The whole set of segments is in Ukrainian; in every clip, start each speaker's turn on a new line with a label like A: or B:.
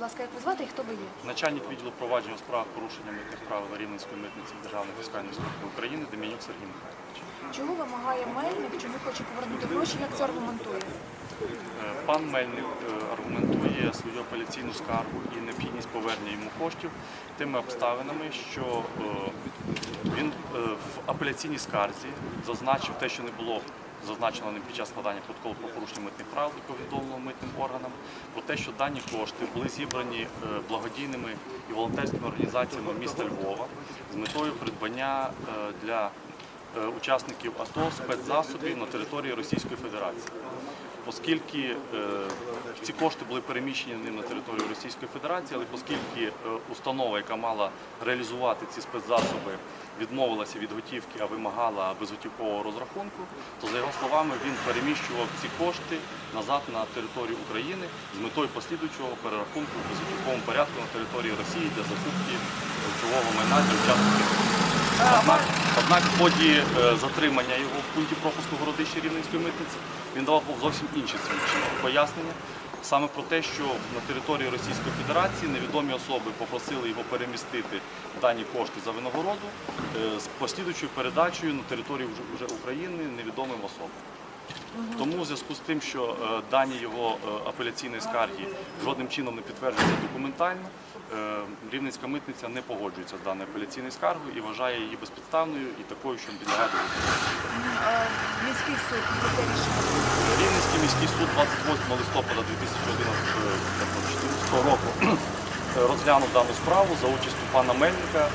A: будь ласка, як ви звати і хто ви є?
B: Начальник відділу провадження у справах порушення митних правил Рівненської митниці Державної фіскальної служби України Дем'янюк Сергій Михайлович.
A: Чого вимагає мельник? Чому хоче повернути гроші? Як це аргументує?
B: Е, Пан Мельник е, аргументує свою апеляційну скаргу і необхідність повернення йому коштів тими обставинами, що е, він в апеляційній скарзі зазначив те, що не було зазначено ним під час складання протоколу про порушення митних правил і повідомлено митним органам, про те, що дані кошти були зібрані е, благодійними і волонтерськими організаціями міста Львова з метою придбання е, для е, учасників АТО спецзасобів на території Російської Федерації. Оскільки е, ці кошти були переміщені ним на територію Російської Федерації, але оскільки е, установа, яка мала реалізувати ці спецзасоби, відмовилася від готівки, а вимагала безготівкового розрахунку, то за його словами він переміщував ці кошти назад на територію України з метою послідуючого перерахунку в безготівковому порядку на території Росії для закупки речового майна для учасників. Однак, однак в ході е, затримання його в пункті пропуску городища Рівненської митниці він давав зовсім інші свідчення, пояснення саме про те, що на території Російської Федерації невідомі особи попросили його перемістити дані кошти за винагороду е, з послідуючою передачею на територію вже- України невідомим особам. Тому в зв'язку з тим, що е, дані його е, апеляційної скарги жодним чином не підтверджуються документально, е, Рівненська митниця не погоджується з даною апеляційною скаргою і вважає її безпідставною і такою, що не підлягає до
A: Міський суд?
B: Рівненський міський суд 28 листопада 2014 року е, розглянув дану справу за участю пана Мельника,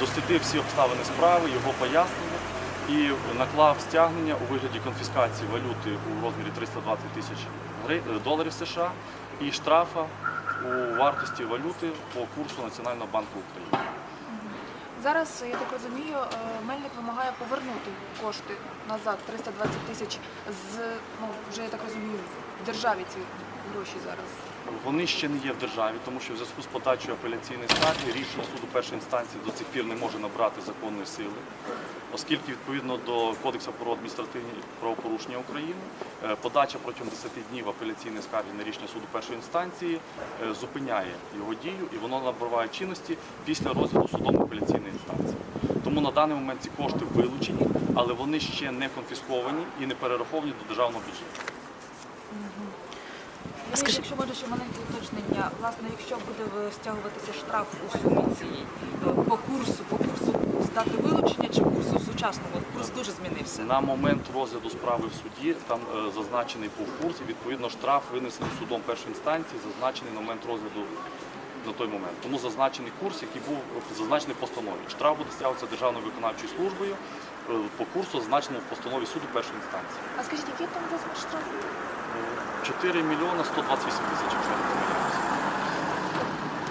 B: дослідив всі обставини справи, його пояснення і наклав стягнення у вигляді конфіскації валюти у розмірі 320 тисяч е, доларів США і штрафа у вартості валюти по курсу Національного банку України.
A: Зараз, я так розумію, е, мельник вимагає повернути кошти назад 320 тисяч з ну вже я так розумію, в державі ці гроші зараз.
B: Вони ще не є в державі, тому що в зв'язку з подачею апеляційної скарги рішення суду першої інстанції до цих пір не може набрати законної сили, оскільки відповідно до Кодексу про адміністративні правопорушення України е, подача протягом 10 днів апеляційної скарги на рішення суду першої інстанції е, зупиняє його дію і воно набуває чинності після розгляду судом апеляційної інстанції. Тому на даний момент ці кошти вилучені, але вони ще не конфісковані і не перераховані до державного бюджету.
C: Скажіть, якщо може ще маленьке уточнення, власне, якщо буде стягуватися штраф у сумі цій е, по курсу, по курсу здати вилучення чи курсу сучасного? Курс дуже змінився.
B: На момент розгляду справи в суді там е, зазначений був курс, і відповідно штраф винесений судом першої інстанції, зазначений на момент розгляду на той момент. Тому зазначений курс, який був зазначений в постанові. Штраф буде стягуватися Державною виконавчою службою е, по курсу, зазначеному в постанові суду першої інстанції.
A: А скажіть, який там розмір штрафу?
B: 4 мільйона 128 тисяч. якщо я не помиляюся.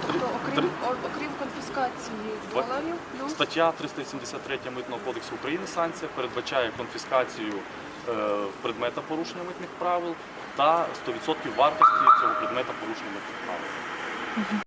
A: Тобто, окрім окрім конфіскації доларів, плюс
B: Стаття 373 Митного кодексу України санкція передбачає конфіскацію е, предмета порушення митних правил та 100% вартості цього предмета порушення митних правил.